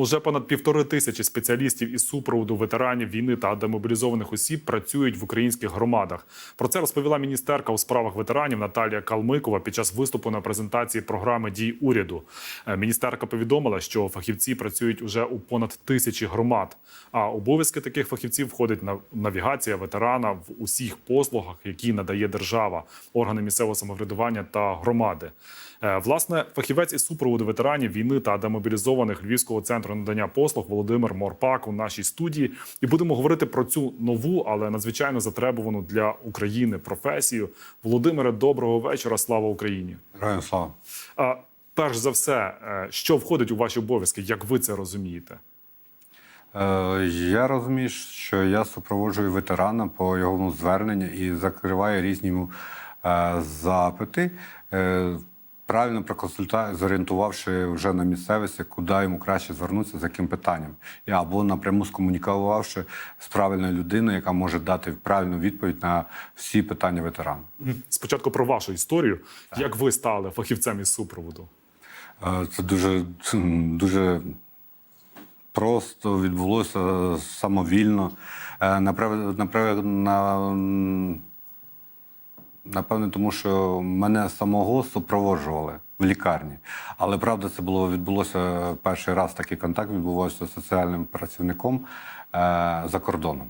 Уже понад півтори тисячі спеціалістів із супроводу ветеранів війни та демобілізованих осіб працюють в українських громадах. Про це розповіла міністерка у справах ветеранів Наталія Калмикова під час виступу на презентації програми дій уряду. Е, Міністерка повідомила, що фахівці працюють уже у понад тисячі громад. А обов'язки таких фахівців входить на навігація ветерана в усіх послугах, які надає держава, органи місцевого самоврядування та громади. Е, Власне, фахівець із супроводу ветеранів війни та демобілізованих Львівського центру надання послуг Володимир Морпак у нашій студії. І будемо говорити про цю нову, але надзвичайно затребувану для України професію. Володимире, доброго вечора. Слава Україні! Героям слава. Перш за все, е, що входить у ваші обов'язки? Як ви це розумієте? Е, я розумію, що я супроводжую ветерана по його зверненню і закриваю різні е, запити. Правильно проконсультую, зорієнтувавши вже на місцевості, куди йому краще звернутися, за яким питанням. І або напряму скомунікувавши з правильною людиною, яка може дати правильну відповідь на всі питання ветерана. Спочатку про вашу історію. Як ви стали фахівцем із супроводу? Е, Це дуже, дуже просто відбулося самовільно. Е, Напевне, напевне, на, напевне, тому що мене самого супроводжували в лікарні. Але правда, це було відбулося перший раз такий контакт відбувався з соціальним працівником е, за кордоном.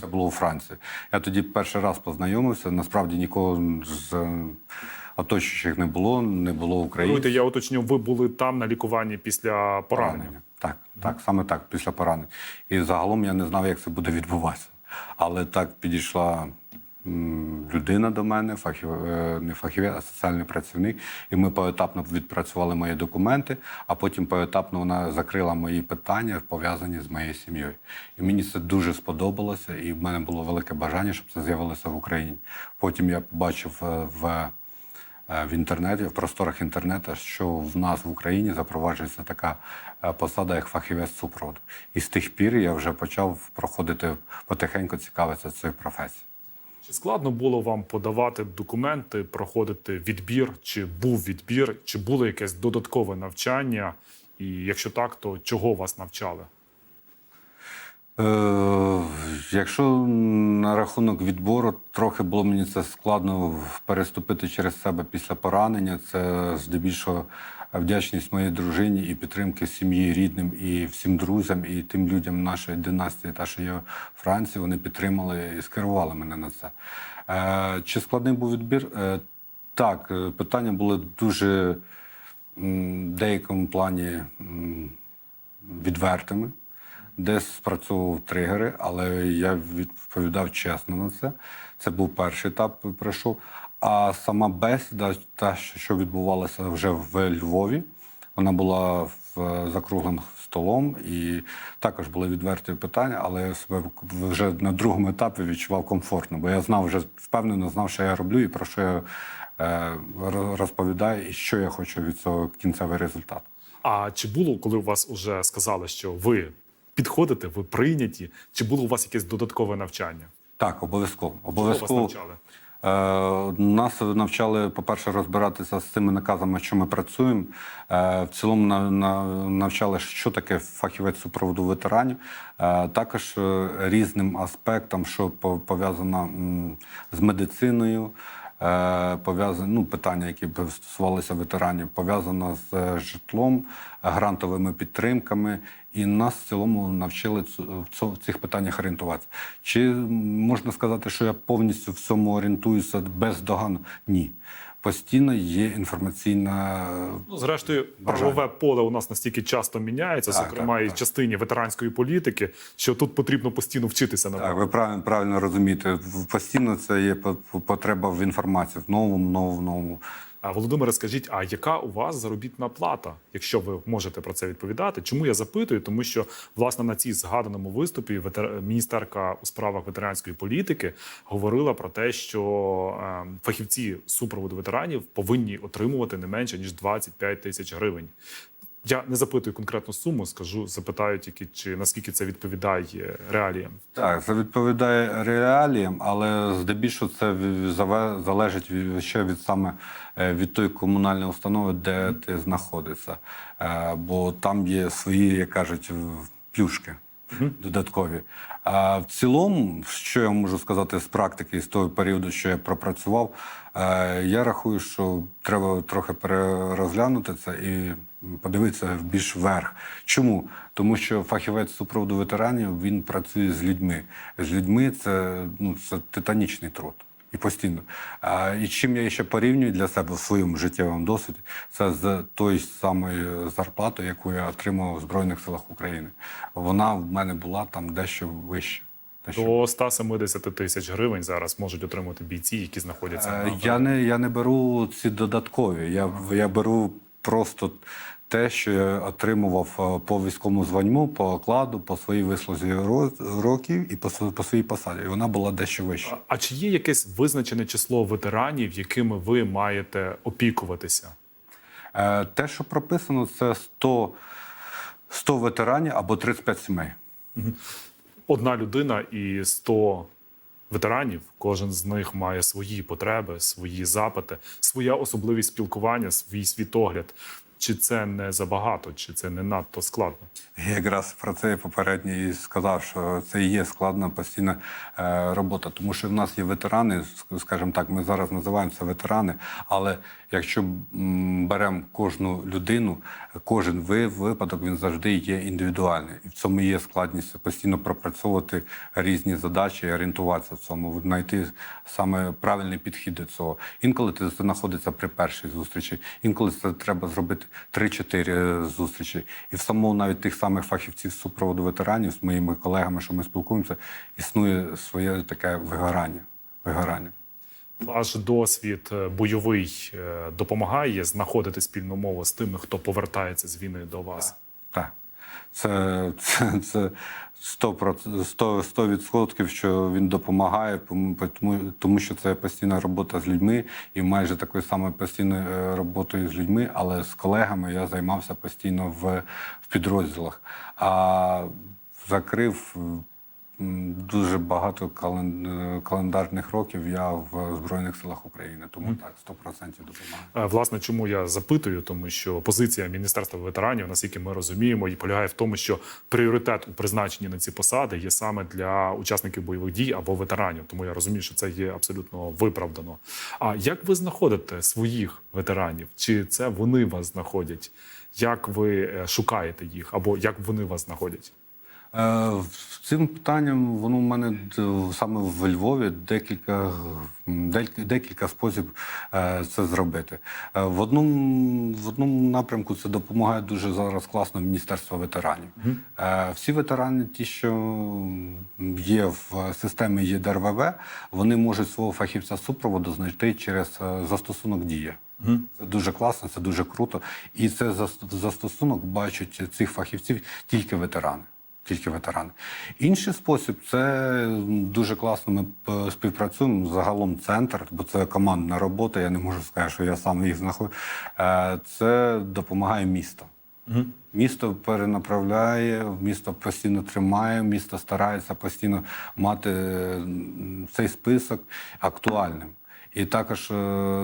Це було у Франції. Я тоді перший раз познайомився. Насправді нікого з оточуючих не було, не було України. Руйте, я уточню, ви були там на лікуванні після поранення. Так, так, саме так, після поранень. І загалом я не знав, як це буде відбуватися. Але так підійшла людина до мене, фахів, е, не фахівець, а соціальний працівник. І ми поетапно відпрацювали мої документи, а потім поетапно вона закрила мої питання, пов'язані з моєю сім'єю. І мені це дуже сподобалося, і в мене було велике бажання, щоб це з'явилося в Україні. Потім я побачив е, в е, в інтернеті, в просторах інтернету, що в нас в Україні запроваджується така посада, як фахівець супроводу. І з тих пір я вже почав проходити потихеньку цікавитися цією професією. Чи складно було вам подавати документи, проходити відбір? Чи був відбір, чи було якесь додаткове навчання? І якщо так, то чого вас навчали? Е, якщо на рахунок відбору, трохи було мені це складно переступити через себе після поранення. Це здебільшого вдячність моїй дружині і підтримки сім'ї, рідним і всім друзям, і тим людям нашої династії, та що є в Франції, вони підтримали і скерували мене на це. Е, Чи складний був відбір? Е, Так, е, питання були дуже в деякому плані відвертими. Десь спрацьовував тригери, але я відповідав чесно на це. Це був перший етап, пройшов. А сама бесіда, та, що відбувалася вже в Львові, вона була в, за круглим столом, і також були відверті питання, але я себе вже на другому етапі відчував комфортно, бо я знав вже впевнено, знав, що я роблю і про що я е, розповідаю, і що я хочу від цього кінцевий результат. А чи було, коли у вас уже сказали, що ви підходите, ви прийняті? Чи було у вас якесь додаткове навчання? Так, обов'язково. Чого вас Обов'язково. навчали? Е, Нас навчали, по-перше, розбиратися з цими наказами, що ми працюємо. Е, В цілому на- на- навчали, що таке фахівець супроводу ветеранів. Е, Також різним аспектам, що пов'язано з медициною. Е, Пов'язано ну, питання, які стосувалися ветеранів, пов'язано з е, житлом, грантовими підтримками, і нас в цілому навчили в цих питаннях орієнтуватися. Чи можна сказати, що я повністю в цьому орієнтуюся бездоганно? Ні. Постійно є інформаційна Ну, зрештою, Бажання. правове поле у нас настільки часто міняється, Так, зокрема так, і так. частині ветеранської політики, що тут потрібно постійно вчитися на Так, ви правильно, правильно розумієте. Постійно це є по- потреба в інформації в новому, новому, новому. Володимире, скажіть, а яка у вас заробітна плата, якщо ви можете про це відповідати? Чому я запитую? Тому що власне на цій згаданому виступі міністерка у справах ветеранської політики говорила про те, що е, фахівці супроводу ветеранів повинні отримувати не менше ніж 25 тисяч гривень. Я не запитую конкретну суму, скажу, запитаю тільки, чи наскільки це відповідає реаліям. Так, це відповідає реаліям, але здебільшого це залежить ще від саме е, від тої комунальної установи, де ти знаходишся. Е, Бо там є свої, як кажуть, плюшки. Додаткові. А в цілому, що я можу сказати з практики, з того періоду, що я пропрацював, е, я рахую, що треба трохи перерозглянути це і подивитися більш вверх. Чому? Тому що фахівець супроводу ветеранів він працює з людьми. З людьми це, ну, це титанічний труд. І постійно. А, і чим я ще порівнюю для себе в своєму життєвому досвіді, це з тої самої зарплати, яку я отримав в Збройних силах України. Вона в мене була там дещо. Дещо До 170 тисяч гривень зараз можуть отримати бійці, які знаходяться Е, на Я не, я не беру ці додаткові. Я, я беру просто те, що я отримував е, по військовому званню, по окладу, по своїй вислузі років і по, по своїй посаді. І вона була дещо вища. А- А чи є якесь визначене число ветеранів, якими ви маєте опікуватися? Е, Те, що прописано, це 100, 100 ветеранів або 35 сімей. Одна людина і 100 ветеранів. Кожен з них має свої потреби, свої запити, своя особливість спілкування, свій світогляд. Чи це не забагато, чи це не надто складно? Я якраз про це попередньо і сказав, що це є складна постійна е, робота, тому що в нас є ветерани, ск- скажімо так, ми зараз називаємо це ветерани. Але якщо беремо кожну людину, кожен ви- випадок він завжди є індивідуальний, і в цьому є складність постійно пропрацьовувати різні задачі, орієнтуватися в цьому, знайти саме правильний підхід до цього. Інколи ти знаходиться при першій зустрічі, інколи це треба зробити 3-4 зустрічі. І в самому навіть тих самих фахівців з супроводу ветеранів з моїми колегами, що ми спілкуємося, існує своє таке вигорання. вигорання. Ваш досвід е, бойовий е, допомагає знаходити спільну мову з тими, хто повертається з війни до вас. Так. Це, це, це 100%, 100%, 100%, що він допомагає, тому, тому- що це постійна робота з людьми і майже такою самою постійною е, роботою з людьми, але з колегами я займався постійно в, в підрозділах. А закрив дуже багато е, календарних років я в Збройних силах України, тому так, 100% допомагає. Е, Власне, чому я запитую, тому що позиція Міністерства ветеранів, наскільки ми розуміємо, і полягає в тому, що пріоритет у призначенні на ці посади є саме для учасників бойових дій або ветеранів. Тому я розумію, що це є абсолютно виправдано. А як ви знаходите своїх ветеранів? Чи це вони вас знаходять? Як ви е, шукаєте їх, або як вони вас знаходять? Е, Цим питанням воно в мене саме в Львові декілька, декілька спосіб е, це зробити. Е, В одному, в одному напрямку це допомагає дуже зараз класно Міністерство ветеранів. Е, Всі ветерани, ті, що є в системі ЄДРВВ, вони можуть свого фахівця супроводу знайти через е, застосунок дія. Це дуже класно, це дуже круто. І це застосунок бачать цих фахівців тільки ветерани. Тільки ветерани. Інший спосіб це дуже класно. Ми співпрацюємо загалом центр, бо це командна робота. Я не можу сказати, що я сам їх знаходжу. Е, Це допомагає місто. Місто перенаправляє, місто постійно тримає, місто старається постійно мати цей список актуальним. І також е,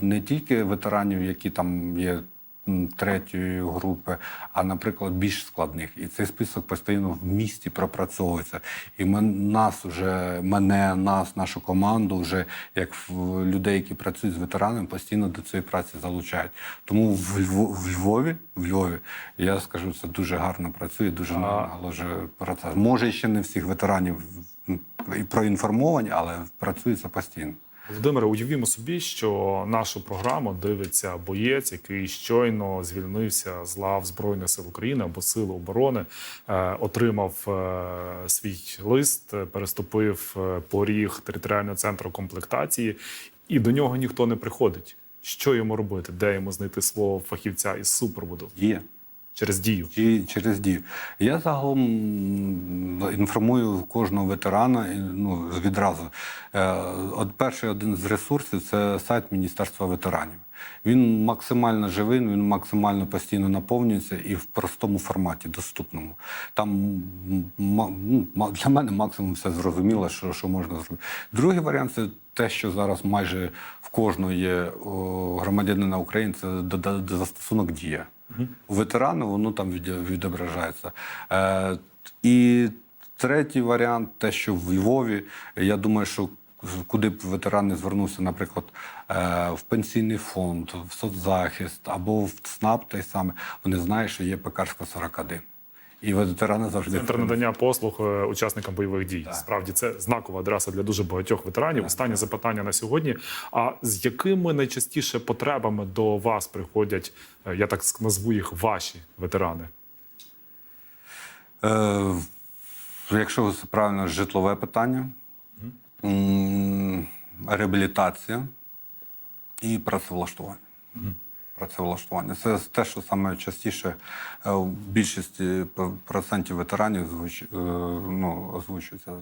не тільки ветеранів, які там є третьої групи, а, наприклад, більш складних. І цей список постійно в місті пропрацьовується. І ми, нас вже, мене, нас, нашу команду, вже як в людей, які працюють з ветеранами, постійно до цієї праці залучають. Тому в, Льво- в Львові, в Львові, я скажу, це дуже гарно працює, дуже наголошує процес. Може, ще не всіх ветеранів проінформовані, але працює це постійно. Володимире, уявімо собі, що нашу програму дивиться боєць, який щойно звільнився з лав Збройних сил України або Сил оборони, е, отримав е, свій лист, переступив е, поріг територіального центру комплектації, і до нього ніхто не приходить. Що йому робити? Де йому знайти свого фахівця із супроводу Є. через дію? Чи через дію. Я загалом інформую кожного ветерана ну, відразу. Е, От перший один з ресурсів це сайт Міністерства ветеранів. Він максимально живий, він максимально постійно наповнюється і в простому форматі, доступному. Там ну, для мене максимум все зрозуміло, що, що можна зробити. Другий варіант це те, що зараз майже в кожного є громадянина України, це застосунок дія. У ветерана воно там від- відображається. Е, і третій варіант, те, що в Львові, я думаю, що куди б ветеран не звернувся, наприклад, е, в пенсійний фонд, в соцзахист або в ЦНАП, той саме, вони знають, що є пекарська 41. І ветерани завжди Центр надання послуг е, учасникам бойових дій. Справді це знакова адреса для дуже багатьох ветеранів. Останнє запитання на сьогодні. А з якими найчастіше потребами до вас приходять, е, я так назву їх, ваші ветерани? Е, якщо це правильно, житлове питання, реабілітація і працевлаштування. Працевлаштування. Це те, що саме частіше е, в більшості процентів ветеранів звуч, е, ну, озвучується.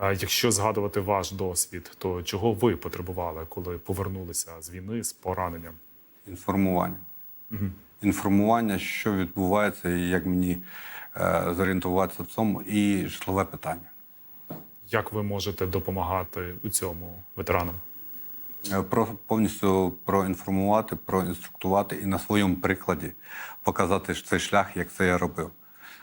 А якщо згадувати ваш досвід, то чого ви потребували, коли повернулися з війни з пораненням? Інформування. Інформування, що відбувається, і як мені е, зорієнтуватися в цьому, і житлове питання. Як ви можете допомагати у цьому ветеранам? Е, Про повністю проінформувати, проінструктувати і на своєму прикладі показати цей шлях, як це я робив.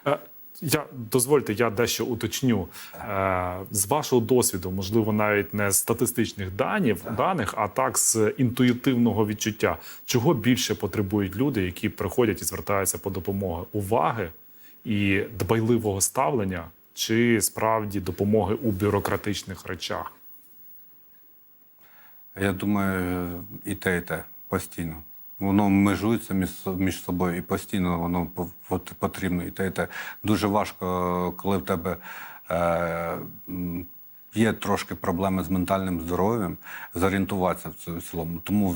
Е, Я дозвольте, я дещо уточню Е, з вашого досвіду, можливо, навіть не з статистичних даних, даних, а так з інтуїтивного відчуття. Чого більше потребують люди, які приходять і звертаються по допомогу уваги і дбайливого ставлення, чи справді допомоги у бюрократичних речах? Я думаю, і те, і те постійно. Воно межується між, між собою і постійно воно по- потрібно і те, і те. Дуже важко, коли в тебе е, є трошки проблеми з ментальним здоров'ям, зорієнтуватися в цілому. Тому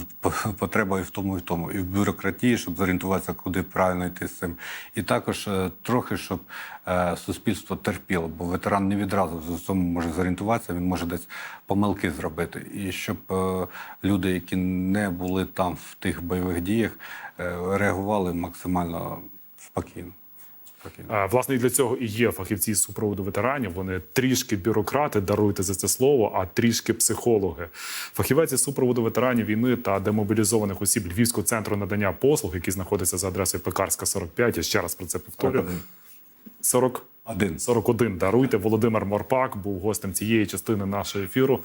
потреба і в тому, і в тому. І в бюрократії, щоб зорієнтуватися, куди правильно йти з цим. І також е, трохи, щоб е, суспільство терпіло, бо ветеран не відразу в цьому може зорієнтуватися, він може десь помилки зробити. І щоб е, люди, які не були там в тих бойових діях, реагували максимально спокійно. Власне, і для цього і є фахівці з супроводу ветеранів. Вони трішки бюрократи, даруйте за це слово, а трішки психологи. Фахівець із супроводу ветеранів війни та демобілізованих осіб Львівського центру надання послуг, який знаходиться за адресою Пекарська 45. Я ще раз про це повторю. 40 Один. 41. Даруйте. Володимир Морпак був гостем цієї частини нашого ефіру.